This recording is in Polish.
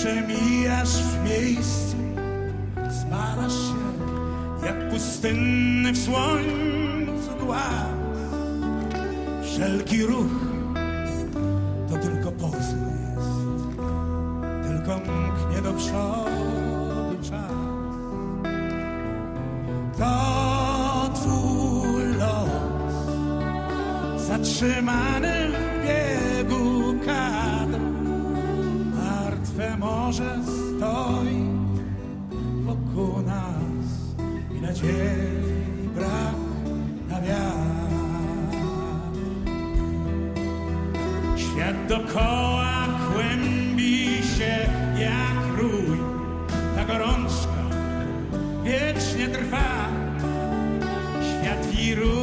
przemijasz w miejscu, spalasz się jak pustynny w słońcu głaz. Wszelki ruch to tylko pozór jest, tylko mknie do przodu czas. To twój los, zatrzymany martwe morze stoi wokół nas i nadziei brak na wiatr. Świat dokoła kłębi się jak rój, ta gorączka wiecznie trwa. Świat wiruje